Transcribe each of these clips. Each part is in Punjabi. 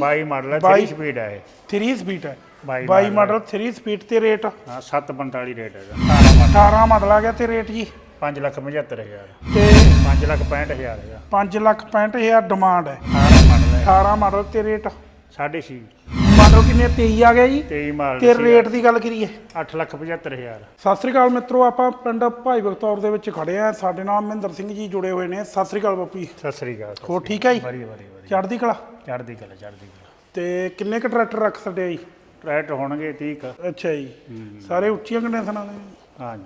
22 ਮਾਡਲ ਹੈ ਬਾਈ- 3 ਸਪੀਡ ਹੈ ਇਹ। 3 ਸਪੀਡ ਹੈ ਬਾਈ 22 ਮਾਡਲ 3 ਸਪੀਡ ਤੇ ਰੇਟ ਹਾਂ 745 ਰੇਟ ਹੈਗਾ 18 ਮਾਡਲ 18 ਮਾਡਲ ਆ ਗਿਆ ਤੇ ਰੇਟ ਜੀ। 5 ਲੱਖ 75000 ਤੇ 5 ਲੱਖ 65000 ਹੈਗਾ। 5 ਲੱਖ 65000 ਡਿਮਾਂਡ ਹੈ। 18 ਮਾਡਲ ਹੈ 18 ਮਾਡਲ ਤੇ ਰੇਟ 6.5 ਮਾਡਲ ਕਿੰਨੇ 23 ਆ ਗਿਆ ਜੀ? 23 ਮਾਡਲ ਤੇ ਰੇਟ ਦੀ ਗੱਲ ਕਰੀਏ। 8 ਲੱਖ 75000 ਸਤਿ ਸ੍ਰੀ ਅਕਾਲ ਮਿੱਤਰੋ ਆਪਾਂ ਪਿੰਡ ਭਾਈ ਬਖਤੌਰ ਦੇ ਵਿੱਚ ਖੜੇ ਆ ਸਾਡੇ ਨਾਲ ਮਹਿੰਦਰ ਸਿੰਘ ਜੀ ਜੁੜੇ ਹੋਏ ਨੇ। ਸਤਿ ਸ੍ਰੀ ਅਕਾਲ ਬਾਪੂ ਸਤਿ ਸ੍ਰੀ ਅਕਾਲ ਹੋਰ ਠੀਕ ਹੈ ਜੀ? ਬੜੀ ਬੜੀ ਚੜ੍ਹਦੀ ਕਲਾ? ਚੜ੍ਹਦੀ ਕਲਾ ਚੜ੍ਹਦੀ ਕਲਾ। ਤੇ ਕਿੰਨੇ ਕ ਟਰੈਕਟਰ ਰੱਖ ਸਕਦੇ ਆ ਜੀ? ਰੇਟ ਹੋਣਗੇ 30 ਕ। ਅੱਛਾ ਜੀ। ਸਾਰੇ ਉੱਚੀਆਂ ਕੰਡੀਸ਼ਨਾਂ ਦੇ? ਹਾਂਜੀ।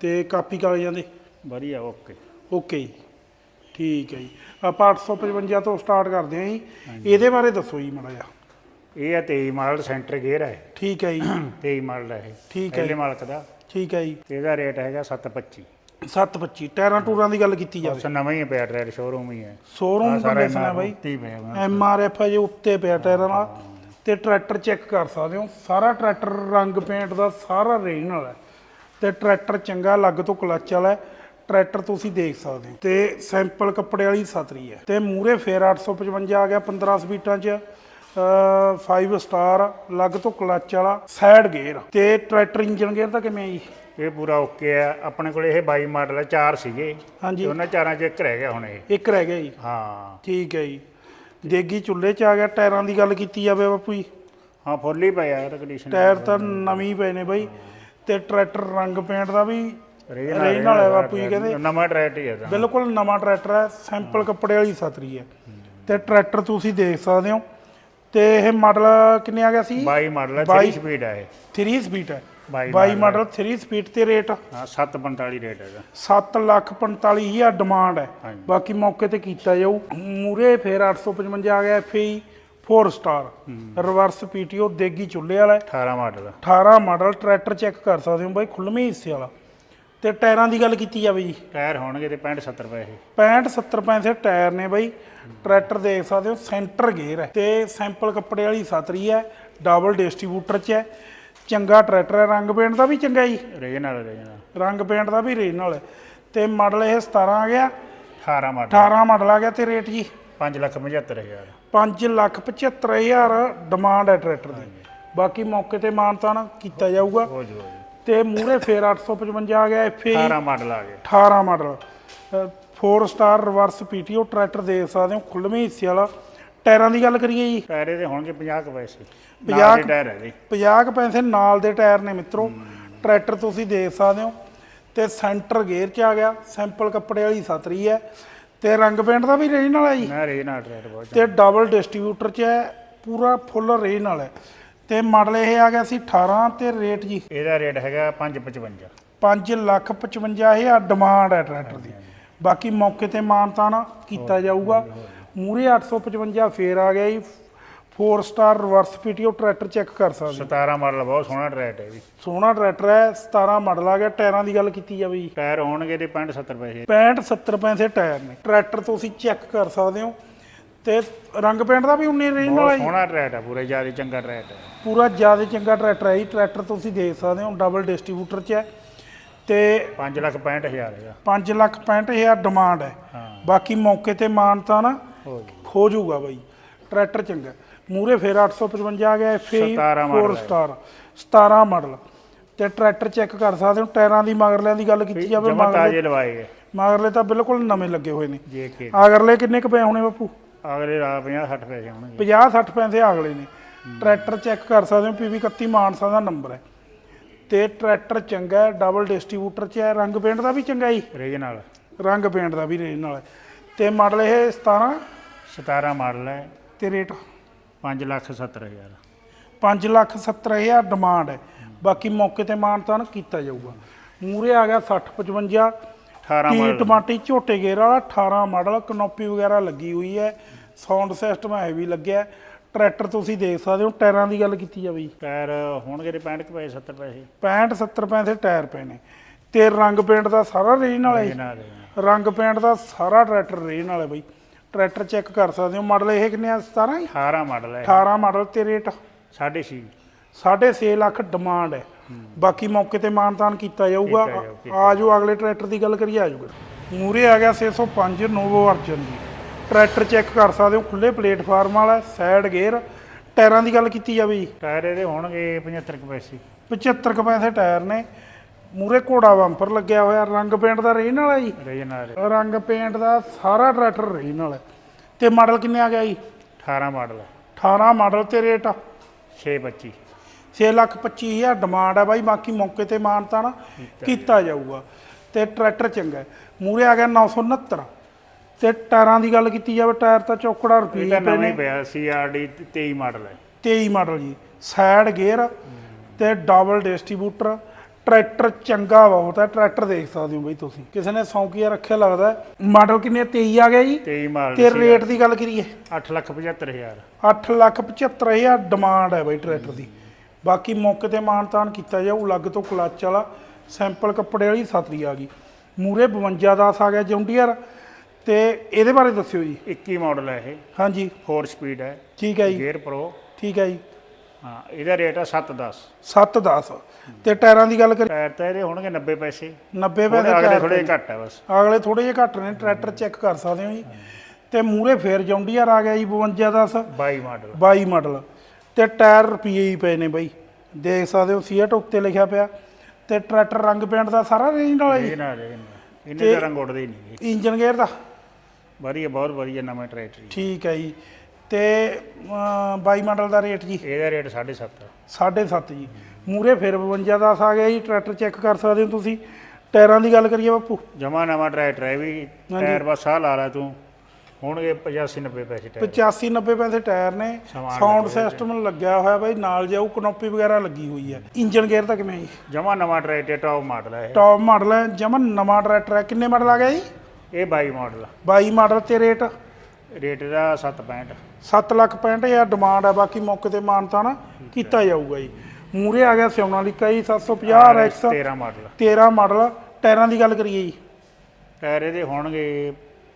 ਤੇ ਕਾਪੀ ਕਾਗਜ਼ਾਂ ਦੇ? ਵਧੀਆ ਓਕੇ। ਓਕੇ ਜੀ। ਠੀਕ ਹੈ ਜੀ। ਆਪਾਂ 855 ਤੋਂ ਸਟਾਰਟ ਕਰਦੇ ਹਾਂ ਜੀ। ਇਹਦੇ ਬਾਰੇ ਦੱਸੋ ਜੀ ਮਾੜਾ ਜਿਹਾ। ਇਹ ਹੈ 23 ਮਾਡਲ ਸੈਂਟਰ ਗੇਅਰ ਹੈ। ਠੀਕ ਹੈ ਜੀ। 23 ਮਾਡਲ ਹੈ ਇਹ। ਠੀਕ ਹੈ ਪਹਿਲੇ। ਮਾਲਕ ਦਾ। ਠੀਕ ਹੈ ਜੀ। ਤੇ ਇਹਦਾ ਰੇਟ ਹੈਗਾ 725 725 ਟਾਇਰਾਂ ਟੂਰਾਂ ਦੀ ਗੱਲ ਕੀਤੀ ਜਾਵੇ। ਉਸ ਨਵਾਂ ਹੀ ਹੈ ਪਿਆ ਟਰੈਕ ਸ਼ੋਰੂਮ ਹੀ ਹੈ। ਸ਼ੋਰੂਮ ਕੰਡੀਸ਼ਨ ਹੈ ਬਾਈ? ਪਿਆ। ਐਮ ਆਰ ਐਫ ਹੈ ਜੇ ਉੱਤੇ ਪਿਆ ਟਾਇਰਾਂ ਨਾਲ ਤੇ ਟਰੈਕਟਰ ਚੈੱਕ ਕਰ ਸਕਦੇ ਹੋ। ਸਾਰਾ ਟਰੈਕਟਰ ਰੰਗ ਪੇਂਟ ਦਾ ਸਾਰਾ ਰੀਜਨਲ ਹੈ। ਤੇ ਟਰੈਕਟਰ ਚੰਗਾ ਲੱਗ ਤੋਂ ਕਲੱਚ ਵਾਲਾ ਹੈ। ਟਰੈਕਟਰ ਤੁਸੀਂ ਦੇਖ ਸਕਦੇ ਹੋ। ਤੇ ਸੈਂਪਲ ਕੱਪੜੇ ਵਾਲੀ ਸਤਰੀ ਹੈ। ਤੇ ਮੂਰੇ ਫੇਰ 855 ਆ ਗਿਆ 15 ਸਪੀਟਾਂ 'ਚ। 5 ਸਟਾਰ ਲੱਗ ਤੋਂ ਕਲੱਚ ਵਾਲਾ ਸਾਈਡ ਗੇਅਰ ਤੇ ਟਰੈਕਟਰ ਇੰਜਨ ਗੇਅਰ ਤਾਂ ਕਿਵੇਂ ਜੀ? ਇਹ ਪੂਰਾ ਓਕੇ ਆ। ਆਪਣੇ ਕੋਲ ਇਹ 22 ਮਾਡਲ ਹੈ ਚਾਰ ਸੀਗੇ। ਹਾਂਜੀ। ਤੇ ਉਹਨਾਂ ਚਾਰਾਂ ਚ ਇੱਕ ਰਹਿ ਗਿਆ ਹੁਣ ਇਹ। ਇੱਕ ਰਹਿ ਗਿਆ ਜੀ। ਹਾਂ। ਠੀਕ ਹੈ ਜੀ। ਦੇਗੀ ਚੁੱਲ੍ਹੇ 'ਚ ਆ ਗਿਆ ਟਾਇਰਾਂ ਦੀ ਗੱਲ ਕੀਤੀ ਜਾਵੇ ਬਾਪੂ ਜੀ। ਹਾਂ ਫੁੱਲ ਹੀ ਪਿਆ ਯਾਰ ਕੰਡੀਸ਼ਨ ਟਾਇਰ ਤਾਂ ਨਵੀਂ ਪਏ ਨੇ ਬਾਈ। ਤੇ ਟਰੈਕਟਰ ਰੰਗ ਪੇਂਟ ਦਾ ਵੀ ਰੇਨ ਰੇਨ ਵਾਲਾ ਹੈ ਬਾਪੂ ਜੀ ਕਹਿੰਦੇ। ਨਵਾਂ ਟਰੈਕ ਹੀ ਤਾਂ ਬਿਲਕੁਲ ਨਵਾਂ ਟਰੈਕਟਰ ਹੈ। ਸੈਂਪਲ ਕੱਪੜੇ ਵਾਲੀ ਸਤਰੀ ਹੈ ਤੇ ਟਰੈਕਟਰ ਤੁਸੀਂ ਦੇਖ ਸਕਦੇ ਹੋ ਤੇ ਇਹ ਮਾਡਲ ਕਿੰਨੇ ਆ ਗਿਆ ਸੀ? 22 ਮਾਡਲ ਹੈ 3 ਬਾਈ- ਸਪੀਡ ਹੈ ਇਹ। 3 ਸਪੀਡ ਹੈ। 22 22 ਮਾਡਲ 3 ਸਪੀਡ ਤੇ ਰੇਟ ਹਾਂ 745 ਰੇਟ ਹੈਗਾ। 7 ਲੱਖ 45 ਹਜ਼ਾਰ ਡਿਮਾਂਡ ਹੈ। ਬਾਕੀ ਮੌਕੇ ਤੇ ਕੀਤਾ ਜਾਊ। ਮੂਰੇ ਫੇਰ 855 ਆ ਗਿਆ ਐਫਏ 4 ਸਟਾਰ ਰਿਵਰਸ ਪੀਟੀਓ ਦੇਗੀ ਚੁੱਲ੍ਹੇ ਵਾਲਾ ਹੈ। 18 ਮਾਡਲ 18 ਮਾਡਲ ਟਰੈਕਟਰ ਚੈੱਕ ਕਰ ਸਕਦੇ ਹੋ ਬਾਈ ਖੁੱਲਵੇਂ ਹਿੱਸੇ ਵਾਲਾ। ਤੇ ਟਾਇਰਾਂ ਦੀ ਗੱਲ ਕੀਤੀ ਜਾਵੇ ਜੀ। ਟਾਇਰ ਹੋਣਗੇ ਤੇ 65 70 ਰੁਪਏ ਇਹ। 65 70 ਪੈਸੇ ਟਾਇਰ ਨੇ ਬਾਈ। ਟਰੈਕਟਰ ਦੇਖ ਸਕਦੇ ਹੋ ਸੈਂਟਰ ਗੇਅਰ ਹੈ। ਤੇ ਸੈਂਪਲ ਕੱਪੜੇ ਵਾਲੀ ਸਤਰੀ ਹੈ ਡਬਲ ਡਿਸਟ੍ਰੀਬਿਊਟਰ ਚ ਹੈ। ਚੰਗਾ ਟਰੈਕਟਰ ਹੈ ਰੰਗ ਪੇਂਟ ਦਾ ਵੀ ਚੰਗਾ ਜੀ। ਰੇਨ ਨਾਲ ਰੇਨ ਰੰਗ ਪੇਂਟ ਦਾ ਵੀ ਰੀਜਨਲ ਹੈ। ਤੇ ਮਾਡਲ ਇਹ 17 ਆ ਗਿਆ। 18 ਮਾਡਲ। 18 ਮਾਡਲ ਆ ਗਿਆ ਤੇ ਰੇਟ ਜੀ। 5 ਲੱਖ 75000 5 ਲੱਖ 75000 ਡਿਮਾਂਡ ਹੈ ਟਰੈਕਟਰ ਦੀ। ਬਾਕੀ ਮੌਕੇ ਤੇ ਮਾਨਤਾਨ ਕੀਤਾ ਜਾਊਗਾ। ਹੋ ਜੋ। ਤੇ ਮੂਰੇ ਫੇਰ 855 ਆ ਗਿਆ ਐਫਏ 18 ਮਾਡਲ ਆ ਗਏ। 18 model 4 star reverse PTO tractor ਦੇਖ ਸਕਦੇ ਹੋ ਖੁੱਲਵੇਂ ਹਿੱਸੇ ਵਾਲਾ। ਟਾਇਰਾਂ ਦੀ ਗੱਲ ਕਰੀਏ ਜੀ। ਟਾਇਰ ਇਹਦੇ ਹੋਣਗੇ 50 ਕੁ ਪੈਸੇ। 50 50 ਟਾਇਰ ਹੈ ਜੀ 50 ਕੁ ਪੈਸੇ ਨਾਲ ਦੇ ਟਾਇਰ ਨੇ ਮਿੱਤਰੋ। ਟਰੈਕਟਰ ਤੁਸੀਂ ਦੇਖ ਸਕਦੇ ਹੋ। ਤੇ ਸੈਂਟਰ ਗੇਅਰ ਚ ਆ ਗਿਆ। ਸੈਂਪਲ ਕੱਪੜੇ ਵਾਲੀ ਸਤਰੀ ਹੈ। ਤੇ ਰੰਗ ਪੇਂਟ ਦਾ ਵੀ ਰੇਂਜ ਨਾਲ ਹੈ ਜੀ। ਮੈਂ ਰੇਨ ਨਾਲ ਟਰੈਕ ਬਹੁਤ ਤੇ ਡਬਲ ਡਿਸਟ੍ਰੀਬਿਊਟਰ ਚ ਹੈ। ਪੂਰਾ ਫੁੱਲ ਰੇਂਜ ਨਾਲ ਹੈ। ਤੇ ਮਾਡਲ ਇਹ ਆ ਗਿਆ ਸੀ 18 ਤੇ ਰੇਟ ਜੀ। ਇਹਦਾ ਰੇਟ ਹੈਗਾ 555 5 ਲੱਖ 55000 ਡਿਮਾਂਡ ਹੈ ਟਰੈਕਟਰ ਦੀ। ਬਾਕੀ ਮੌਕੇ ਤੇ ਮਾਨਤਾਨ ਕੀਤਾ ਜਾਊਗਾ। ਮੂਰੇ 855 ਫੇਰ ਆ ਗਿਆ ਜੀ। 4 star reverse PTO tractor check ਕਰ ਸਕਦੇ। ਹੋ। 17 ਮਾਡਲ ਬਹੁਤ ਸੋਹਣਾ ਟਰੈਕ ਹੈ ਜੀ। ਸੋਹਣਾ ਟਰੈਕਟਰ ਹੈ 17 ਮਾਡਲ ਆ ਗਿਆ। ਟਾਇਰਾਂ ਦੀ ਗੱਲ ਕੀਤੀ ਜਾਵੇ ਜੀ। ਟਾਇਰ ਹੋਣਗੇ ਤੇ 65 70 ਪੈਸੇ। 65 70 ਪੈਸੇ ਟਾਇਰ ਨੇ। ਟਰੈਕਟਰ ਤੁਸੀਂ ਚੈੱਕ ਕਰ ਸਕਦੇ ਹੋ। ਤੇ ਰੰਗ ਪੇਂਟ ਦਾ ਵੀ ਉਨੀ ਰੇਂਜ ਨਾਲ ਬਹੁਤ ਹੈ ਜੀ। ਸੋਹਣਾ ਟਰੈਕ ਹੈ ਪੂਰਾ ਜ਼ਿਆਦਾ ਚੰਗਾ ਟਰੈਕ ਹੈ ਪੂਰਾ ਜ਼ਿਆਦਾ ਚੰਗਾ ਟਰੈਕਟਰ ਹੈ ਜੀ। ਟਰੈਕਟਰ ਤੁਸੀਂ ਦੇਖ ਸਕਦੇ ਹੋ ਡਬਲ ਡਿਸਟ੍ਰੀਬਿਊਟਰ ਚ ਹੈ। ਤੇ 5 ਲੱਖ 65000 ਹੈਗਾ। 5 ਲੱਖ 65000 ਡਿਮਾਂਡ ਹੈ। ਹਾਂ। ਬਾਕੀ ਮੌਕੇ ਤੇ ਮਾਨਤਾ ਨਾ ਹੋ ਜਾਊਗਾ ਬਾਈ। ਟਰੈਕਟਰ ਚੰਗਾ। ਮੂਰੇ ਫੇਰ 855 ਆ ਗਿਆ ਐਫਏ 17 4 ਮਾਡਲ ਹੈ। ਸਟਾਰ 17 ਮਾਡਲ ਤੇ ਟਰੈਕਟਰ ਚੈੱਕ ਕਰ ਸਕਦੇ ਹੋ ਟਾਇਰਾਂ ਦੀ ਮਗਰਲਿਆਂ ਦੀ ਗੱਲ ਕੀਤੀ ਜਾਵੇ ਜਮਾ ਮਗਰਲੇ ਤਾਜੇ ਲਵਾਏ ਗਏ। ਮਗਰਲੇ ਤਾਂ ਬਿਲਕੁਲ ਨਵੇਂ ਲੱਗੇ ਹੋਏ ਨੇ। ਜੇ ਕੇ ਕਿੰਨੇ ਕੁ ਪਏ ਹੋਣੇ ਬਾਪੂ? ਅਗਲੇ ਰਾ 50 60 ਪੈਸੇ ਹੋਣਗੇ 50 60 ਪੈਸੇ ਅਗਲੇ ਨੇ। ਟਰੈਕਟਰ ਚੈੱਕ ਕਰ ਸਕਦੇ ਹੋ ਪੀਵੀ 31 ਮਾਨਸਾ ਦਾ ਨੰਬਰ ਹੈ। ਤੇ ਟਰੈਕਟਰ ਚੰਗਾ ਹੈ ਡਬਲ ਡਿਸਟ੍ਰੀਬਿਊਟਰ ਚ ਹੈ ਰੰਗ ਪੇਂਟ ਦਾ ਵੀ ਚੰਗਾ ਜੀ। ਰੇਜ ਨਾਲ ਰੰਗ ਪੇਂਟ ਦਾ ਵੀ ਰੇਂਜ ਨਾਲ ਹੈ। ਤੇ ਮਾਡਲ ਇਹ 17 17 ਮਾਡਲ ਹੈ। ਤੇ ਰੇਟ? 5 ਲੱਖ 70000 5 ਲੱਖ 70000 ਡਿਮਾਂਡ ਹੈ। ਬਾਕੀ ਮੌਕੇ ਤੇ ਮਾਨਤਾਨ ਕੀਤਾ ਜਾਊਗਾ। ਮੂਰੇ ਆ ਗਿਆ 60 55 18 ਟੀ ਮਾਡਲ। ਟਮਾਟੀ ਝੋਟੇ ਗੇਰ ਵਾਲਾ 18 ਮਾਡਲ ਕਨੋਪੀ ਵਗੈਰਾ ਲੱਗੀ ਹੋਈ ਹੈ। ਸਾਊਂਡ ਸਿਸਟਮ ਹੈਵੀ ਲੱਗਿਆ। ਟਰੈਕਟਰ ਤੁਸੀਂ ਦੇਖ ਸਕਦੇ ਹੋ ਟਾਇਰਾਂ ਦੀ ਗੱਲ ਕੀਤੀ ਜਾਵੇ ਜੀ ਟਾਇਰ ਹੋਣਗੇ ਤੇ 65 ਕੁ ਪੈਸੇ 70 ਪੈਸੇ। 65 70 ਪੈਸੇ ਟਾਇਰ ਪਏ ਨੇ। ਤੇ ਰੰਗ ਪੇਂਟ ਦਾ ਸਾਰਾ ਰੇਂਜ ਨਾਲ ਹੈ ਜੀ। ਨਾਲ। ਰੰਗ ਪੇਂਟ ਦਾ ਸਾਰਾ ਟਰੈਕਟਰ ਰੇਂਜ ਨਾਲ ਹੈ ਬਈ। ਟਰੈਕਟਰ ਚੈੱਕ ਕਰ ਸਕਦੇ ਹੋ ਮਾਡਲ ਇਹ ਕਿੰਨੇ ਆ? 17 ਜੀ 18 ਮਾਡਲ ਹੈ 18 ਮਾਡਲ ਤੇ ਰੇਟ? 6.5 6.5 ਲੱਖ ਡਿਮਾਂਡ ਹੈ। ਬਾਕੀ ਮੌਕੇ ਤੇ ਮਾਨਤਾਨ ਕੀਤਾ ਜਾਊਗਾ। ਕੀਤਾ ਜਾਊ, ਕੀਤਾ ਆ ਜੋ ਅਗਲੇ ਟਰੈਕਟਰ ਦੀ ਗੱਲ ਕਰੀਏ ਆ ਜਾਊਗਾ ਮੂਰੇ ਆ ਗਿਆ 605 ਨੋਵੋ ਅਰਜਨ ਜੀ। ਟਰੈਕਟਰ ਚੈੱਕ ਕਰ ਸਕਦੇ ਹੋ ਖੁੱਲੇ ਪਲੇਟਫਾਰਮ ਵਾਲਾ ਸਾਈਡ ਗੇਅਰ ਟਾਇਰਾਂ ਦੀ ਗੱਲ ਕੀਤੀ ਜਾਵੇ। ਜੀ ਟਾਇਰ ਇਹਦੇ ਹੋਣਗੇ 75 ਕੁ ਪੈਸੇ। 75 ਕੁ ਪੈਸੇ ਟਾਇਰ ਨੇ। ਮੂਰੇ ਘੋੜਾ ਬੰਪਰ ਲੱਗਿਆ ਹੋਇਆ ਰੰਗ ਪੇਂਟ ਦਾ ਰੇਨ ਵਾਲਾ ਜੀ। ਰੀਜਨਲ ਰੰਗ ਪੇਂਟ ਦਾ ਸਾਰਾ ਟਰੈਕਟਰ ਰੇਨ ਵਾਲਾ। ਤੇ ਮਾਡਲ ਕਿੰਨੇ ਆ ਗਿਆ ਜੀ? 18 ਮਾਡਲ 18 ਮਾਡਲ ਤੇ ਰੇਟ 625 6 ਲੱਖ 25 ਹਜ਼ਾਰ ਡਿਮਾਂਡ ਹੈ ਬਾਈ ਬਾਕੀ ਮੌਕੇ ਤੇ ਮਾਨਤਾ ਨਾ ਕੀਤਾ ਜਾਊਗਾ। ਤੇ ਟਰੈਕਟਰ ਚੰਗਾ ਮੂਰੇ ਆ ਗਿਆ 969 ਤੇ ਟਾਇਰਾਂ ਦੀ ਗੱਲ ਕੀਤੀ ਜਾਵੇ ਟਾਇਰ ਤਾਂ ਚੌਕੜਾ ਇਹ ਤਾਂ ਨਵਾਂ ਹੀ ਪਿਆ ਸੀਆਰਡੀ 23 ਮਾਡਲ ਹੈ। 23 ਮਾਡਲ ਜੀ। ਸਾਈਡ ਗੇਅਰ ਤੇ ਡਬਲ ਡਿਸਟ੍ਰੀਬਿਊਟਰ ਟਰੈਕਟਰ ਚੰਗਾ ਬਹੁਤ ਹੈ ਟਰੈਕਟਰ ਦੇਖ ਸਕਦੇ ਹੋ ਬਈ ਤੁਸੀਂ। ਕਿਸੇ ਨੇ ਸੌਂਕੀਆ ਰੱਖਿਆ ਲੱਗਦਾ ਮਾਡਲ ਕਿੰਨੇ 23 ਆ ਗਿਆ ਜੀ। 23 ਮਾਡਲ ਤੇ ਰੇਟ ਦੀ ਗੱਲ ਕਰੀਏ। 8 ਲੱਖ 75000 ਅੱਠ ਲੱਖ 75 ਹਜ਼ਾਰ ਡਿਮਾਂਡ ਹੈ ਬਈ ਟਰੈਕਟਰ ਦੀ। ਬਾਕੀ ਮੌਕੇ ਤੇ ਮਾਨਤਾਨ ਕੀਤਾ ਜਾਊ ਲੱਗ ਤੋਂ ਕਲੱਚ ਵਾਲਾ ਸੈਂਪਲ ਕੱਪੜੇ ਵਾਲੀ ਸਤਰੀ ਆ ਗਈ। ਮੂਰੇ 52 10 ਆ ਗਿਆ ਜੌਂਡੀਅਰ। ਤੇ ਇਹਦੇ ਬਾਰੇ ਦੱਸਿਓ ਜੀ। 21 ਮਾਡਲ ਹੈ ਇਹ। ਹਾਂਜੀ। 4 ਸਪੀਡ ਹੈ ਠੀਕ ਹੈ ਜੀ। ਗੇਅਰ ਪ੍ਰੋ ਠੀਕ ਹੈ ਜੀ। ਹਾਂ ਇਹਦਾ ਰੇਟ ਹੈ 710 7 10 ਤੇ ਟਾਇਰਾਂ ਦੀ ਗੱਲ ਕਰੀ ਟਾਇਰ ਤਾਂ ਇਹਦੇ ਹੋਣਗੇ 90 ਪੈਸੇ। 90 ਉਹਦੇ ਪੈਸੇ ਅਗਲੇ ਥੋੜੇ ਘੱਟ ਹੈ ਬਸ। ਅਗਲੇ ਥੋੜੇ ਜਿਹੇ ਘੱਟ ਨੇ ਟਰੈਕਟਰ ਚੈੱਕ ਕਰ ਸਕਦੇ ਹੋ ਜੀ। ਤੇ ਮੂਰੇ ਫੇਰ ਜੌਂਡੀਅਰ ਆ ਗਿਆ ਜੀ 52 10 22 ਮਾਡਲ 22 ਮਾਡਲ ਤੇ ਟਾਇਰ ਰੁਪਈਏ ਹੀ ਪਏ ਨੇ ਬਾਈ। ਦੇਖ ਸਕਦੇ ਹੋ ਸੀਟ ਉੱਤੇ ਲਿਖਿਆ ਪਿਆ। ਤੇ ਟਰੈਕਟਰ ਰੰਗ ਪੇਂਟ ਦਾ ਸਾਰਾ ਰੇਂਜ ਵਾਲਾ ਜੀ। ਇਹ ਨਾ ਰਹੇ ਇਹਨੇ ਤਾਂ ਰੰਗ ਉੱਡਦੇ ਹੀ ਨਹੀਂ ਇੰਜਨ ਗੇਅਰ ਦਾ। ਵਧੀਆ ਬਹੁਤ ਵਧੀਆ ਨਵਾਂ ਟਰੈਕਟਰ ਜੀ। ਠੀਕ ਹੈ ਜੀ। ਤੇ 22 ਮਾਡਲ ਦਾ ਰੇਟ ਜੀ? ਇਹਦਾ ਰੇਟ 7.5 7.5 ਜੀ। ਮੂਰੇ ਫਿਰ 52 10 ਆ ਗਿਆ ਜੀ ਟਰੈਕਟਰ ਚੈੱਕ ਕਰ ਸਕਦੇ ਹੋ ਤੁਸੀਂ। ਟਾਇਰਾਂ ਦੀ ਗੱਲ ਕਰੀਏ ਬਾਪੂ। ਜਮਾ ਨਵਾਂ ਟਰੈਕਟਰ ਹੈ ਇਹ ਵੀ। ਟਾਇਰ ਬਸ ਸਾਹ ਲਾ ਲੈ ਤੂੰ। ਹੋਣਗੇ 85 90 ਪੈਸੇ ਟਾਇਰ। 85 90 ਪੈਸੇ ਟਾਇਰ ਨੇ। ਸਾਊਂਡ ਸਿਸਟਮ ਲੱਗਿਆ ਹੋਇਆ ਬਾਈ ਨਾਲ ਜਾਊ ਕਨੋਪੀ ਵਗੈਰਾ ਲੱਗੀ ਹੋਈ ਹੈ। ਇੰਜਨ ਗੇਅਰ ਤਾਂ ਕਿਵੇਂ ਜੀ। ਜਮਾ ਨਵਾਂ ਟਰੈਕਟਰ ਟੌਪ ਮਾਡਲ ਹੈ ਟੌਪ ਮਾਡਲ ਹੈ ਜਮਨ ਨਵਾਂ ਟਰੈਕਟਰ ਹੈ। ਕਿੰਨੇ ਮਾਡਲ ਆ ਗਿਆ ਜੀ? ਇਹ ਇਹ 22 ਮਾਡਲ 22 ਮਾਡਲ ਤੇ ਰੇਟ? ਰੇਟ ਦਾ 765 7 ਲੱਖ 65 ਹਜ਼ਾਰ ਡਿਮਾਂਡ ਹੈ ਬਾਕੀ ਮੌਕੇ ਤੇ ਮਾਨਤਾ ਨਾ ਕੀਤਾ ਜਾਊਗਾ ਜੀ। ਮੂਰੇ ਆ ਗਿਆ ਸੋਨਾਲੀਕਾ ਜੀ 750 RX 13 ਮਾਡਲ। 13 ਮਾਡਲ। ਟਾਇਰਾਂ ਦੀ ਗੱਲ ਕਰੀਏ ਜੀ। ਟਾਇਰ ਇਹਦੇ ਹੋਣਗੇ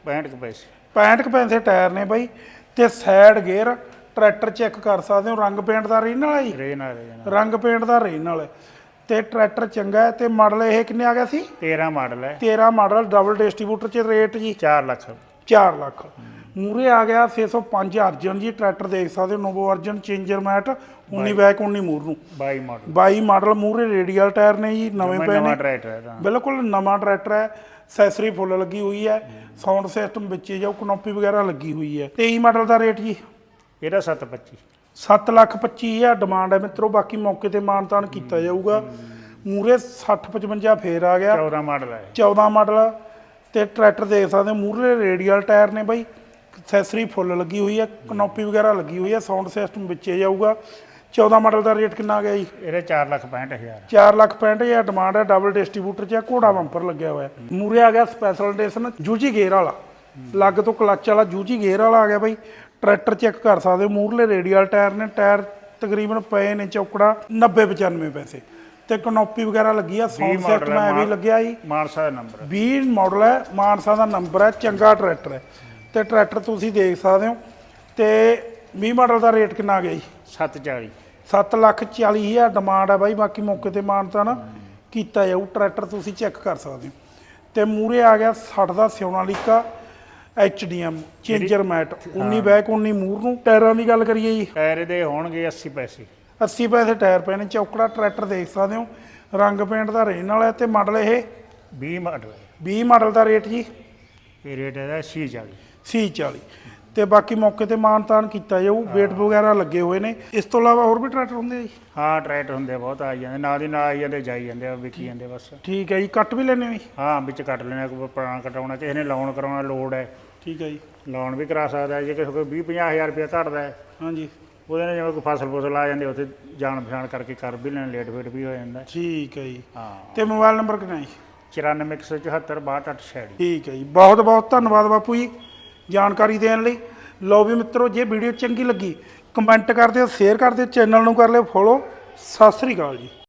65 ਕੁ ਪੈਸੇ। 65 ਕੁ ਪੈਸੇ ਟਾਇਰ ਨੇ ਬਾਈ। ਤੇ ਸਾਈਡ ਗੇਅਰ ਟਰੈਕਟਰ ਚੈੱਕ ਕਰ ਸਕਦੇ ਹੋ ਰੰਗ ਪੇਂਟ ਦਾ ਰੀਨ ਵਾਲਾ ਜੀ? ਰੇ ਨਾਲ ਰੇ ਨਾਲ ਰੰਗ ਪੇਂਟ ਦਾ ਰੀਨ ਵਾਲਾ। ਤੇ ਟਰੈਕਟਰ ਚੰਗਾ ਹੈ ਤੇ ਮਾਡਲ ਇਹ ਕਿੰਨੇ ਆ ਗਿਆ ਸੀ? 13 ਮਾਡਲ ਹੈ। 13 ਮਾਡਲ ਡਬਲ ਡਿਸਟ੍ਰੀਬਿਊਟਰ ਚ ਰੇਟ ਜੀ? 4 ਲੱਖ। 4 ਲੱਖ। ਮੂਰੇ ਆ ਗਿਆ 605 ਅਰਜਨ ਜੀ ਟਰੈਕਟਰ ਦੇਖ ਸਕਦੇ ਹੋ Novo Arjun changer mat 19 back 19 ਮੂਰ ਨੂੰ। 22 ਮਾਡਲ। 22 ਮਾਡਲ ਮੂਰੇ ਰੇਡੀਅਲ ਟਾਇਰ ਨੇ ਜੀ ਨਵੇਂ ਪਏ ਨਵਾਂ ਨੇ ਟਰੈਕਟਰ ਹੈ ਤਾਂ। ਬਿਲਕੁਲ ਨਵਾਂ ਟਰੈਕਟਰ ਹੈ ਸੈਸਰੀ ਫੁੱਲ ਲੱਗੀ ਹੋਈ ਹੈ ਸਾਊਂਡ ਸਿਸਟਮ ਵਿੱਚ ਜਾਓ ਕਨੋਪੀ ਵਗੈਰਾ ਲੱਗੀ ਹੋਈ ਹੈ। 23 ਮਾਡਲ ਦਾ ਰੇਟ ਜੀ? ਇਹਦਾ 725 7 ਲੱਖ 25 ਹਜ਼ਾਰ ਡਿਮਾਂਡ ਹੈ ਮਿੱਤਰੋ ਬਾਕੀ ਮੌਕੇ ਤੇ ਮਾਨਤਾਨ ਕੀਤਾ ਜਾਊਗਾ। ਮੂਰੇ 60 55 ਫੇਰ ਆ ਗਿਆ। 14 ਮਾਡਲ ਹੈ 14 ਮਾਡਲ ਤੇ ਟਰੈਕਟਰ ਦੇਖ ਸਕਦੇ ਹੋ ਮੂਰੇ ਰੇਡੀਅਲ ਟਾਇਰ ਨੇ ਬਾਈ। ਐਕਸੈਸਰੀ ਫੁੱਲ ਲੱਗੀ ਹੋਈ ਹੈ। ਕਨੋਪੀ ਵਗੈਰਾ ਲੱਗੀ ਹੋਈ ਹੈ ਸਾਊਂਡ ਸਿਸਟਮ ਵਿੱਚ ਜਾਊਗਾ। 14 ਮਾਡਲ ਦਾ ਰੇਟ ਕਿੰਨਾ ਆ ਗਿਆ ਜੀ? ਇਹਦੇ 4 ਲੱਖ 65000 4 ਲੱਖ 65 ਹਜ਼ਾਰ ਡਿਮਾਂਡ ਹੈ ਡਬਲ ਡਿਸਟ੍ਰੀਬਿਊਟਰ ਚ ਘੋੜਾ ਬੰਪਰ ਲੱਗਿਆ ਹੋਇਆ। ਮੂਰੇ ਆ ਗਿਆ ਸਪੈਸ਼ਲ ਐਡੀਸ਼ਨ ਜੂਜੀ ਗੇਅਰ ਵਾਲਾ। ਲੱਗ ਤੋਂ ਕਲੱਚ ਵਾਲਾ ਜੂਜੀ ਗੇਅਰ ਵਾਲਾ ਆ ਗਿਆ ਬਾਈ। ਟਰੈਕਟਰ ਚੈੱਕ ਕਰ ਸਕਦੇ ਹੋ ਮੂਰਲੇ ਰੇਡੀਅਲ ਟਾਇਰ ਨੇ ਟਾਇਰ ਤਕਰੀਬਨ ਪਏ ਨੇ ਚੌਕੜਾ 90 95 ਪੈਸੇ। ਤੇ ਕਨੋਪੀ ਵਗੈਰਾ ਲੱਗੀ ਆ ਸਾਊਂਡ ਸਿਸਟਮ ਐ ਵੀ ਲੱਗਿਆ ਜੀ। ਮਾਨਸਾ ਦਾ ਨੰਬਰ 20 ਮਾਡਲ ਹੈ ਮਾਨਸਾ ਦਾ ਨੰਬਰ ਹੈ ਚੰਗਾ ਟਰੈਕਟਰ ਹੈ ਤੇ ਟਰੈਕਟਰ ਤੁਸੀਂ ਦੇਖ ਸਕਦੇ ਹੋ ਤੇ 20 ਮਾਡਲ ਦਾ ਰੇਟ ਕਿੰਨਾ ਆ ਗਿਆ ਜੀ? 740 7 ਲੱਖ 40 ਹਜ਼ਾਰ ਡਿਮਾਂਡ ਹੈ ਬਾਈ ਬਾਕੀ ਮੌਕੇ ਤੇ ਮਾਨਤਾ ਨਾ ਕੀਤਾ ਜਾਊ ਟਰੈਕਟਰ ਤੁਸੀਂ ਚੈੱਕ ਕਰ ਸਕਦੇ ਹੋ। ਤੇ ਮੂਰੇ ਆ ਗਿਆ 60 ਦਾ Sonalika HDM changer mat 19 back 19 ਮੂਰ ਨੂੰ ਟਾਇਰਾਂ ਦੀ ਗੱਲ ਕਰੀਏ ਜੀ। ਟਾਇਰ ਇਹਦੇ ਹੋਣਗੇ 80 ਪੈਸੇ। 80 ਪੈਸੇ ਟਾਇਰ ਪਏ ਨੇ ਚੌਕੜਾ ਟਰੈਕਟਰ ਦੇਖ ਸਕਦੇ ਹੋ। ਰੰਗ ਪੇਂਟ ਦਾ ਰੇਨ ਵਾਲਾ ਹੈ ਤੇ ਮਾਡਲ ਇਹ। 20 ਮਾਡਲ ਹੈ। 20 ਮਾਡਲ ਦਾ ਰੇਟ ਜੀ। ਇਹ ਰੇਟ ਇਹਦਾ 640 C40 ਤੇ ਬਾਕੀ ਮੌਕੇ ਤੇ ਮਾਨਤਾਨ ਕੀਤਾ ਜਾਊ ਵੇਟ ਵਗੈਰਾ ਲੱਗੇ ਹੋਏ ਨੇ। ਇਸ ਤੋਂ ਇਲਾਵਾ ਹੋਰ ਵੀ ਟਰੈਕਟਰ ਹੁੰਦੇ ਆ ਜੀ? ਹਾਂ ਟਰੈਕਟਰ ਹੁੰਦੇ ਆ, ਬਹੁਤ ਆ ਜਾਂਦੇ ਨਾਲ ਦੀ ਨਾਲ ਆਈ ਜਾਂਦੇ ਜਾਈ ਜਾਂਦੇ ਆ ਵਿਕੀ ਜਾਂਦੇ ਬਸ। ਠੀਕ ਹੈ ਜੀ ਕੱਟ ਵੀ ਲੈਣੇ ਹੋ ਜੀ? ਹਾਂ ਵਿੱਚ ਕੱਟ ਲੈਣਾ ਕੋਈ ਪੁਰਾਣਾ ਕਟਾਉਣਾ ਕਿਸੇ ਨੇ ਲੋਨ ਕਰਾਉਣਾ ਲੋਡ ਹੈ। ਠੀਕ ਹੈ ਜੀ। ਲੋਨ ਵੀ ਕਰਾ ਸਕਦਾ ਹੈ। ਜੇ ਕਿਸੇ ਕੋਲ 20 50000 ਰੁਪਏ ਘਟਦਾ ਹੈ। ਹਾਂਜੀ। ਉਹਦੇ ਨਾਲ ਜਿਵੇਂ ਕੋਈ ਫਸਲ ਫਸਲ ਆ ਜਾਂਦੀ ਉੱਥੇ ਜਾਣ ਪਛਾਣ ਕਰਕੇ ਕਰ ਵੀ ਲੈਣ ਲੇਟ ਫੇਟ ਵੀ ਹੋ ਜਾਂਦਾ ਹੈ। ਠੀਕ ਹੈ ਜੀ। ਹਾਂ। ਤੇ ਮੋਬਾਈਲ ਨੰਬਰ ਕਿੰਨਾ ਜੀ? 9474 6286 ਠੀਕ ਹੈ ਜੀ ਬਹੁਤ ਬਹੁਤ ਧੰਨਵਾਦ ਬਾਪੂ ਜੀ। ਜਾਣਕਾਰੀ ਦੇਣ ਲਈ। ਲਓ ਵੀ ਮਿੱਤਰੋ, ਜੇ ਵੀਡੀਓ ਚੰਗੀ ਲੱਗੀ ਕਮੈਂਟ ਕਰ ਦਿਓ ਸ਼ੇਅਰ ਕਰ ਦਿਓ ਚੈਨਲ ਨੂੰ ਕਰ ਲਿਓ ਫੋਲੋ ਸਤਿ ਸ੍ਰੀ ਅਕਾਲ ਜੀ।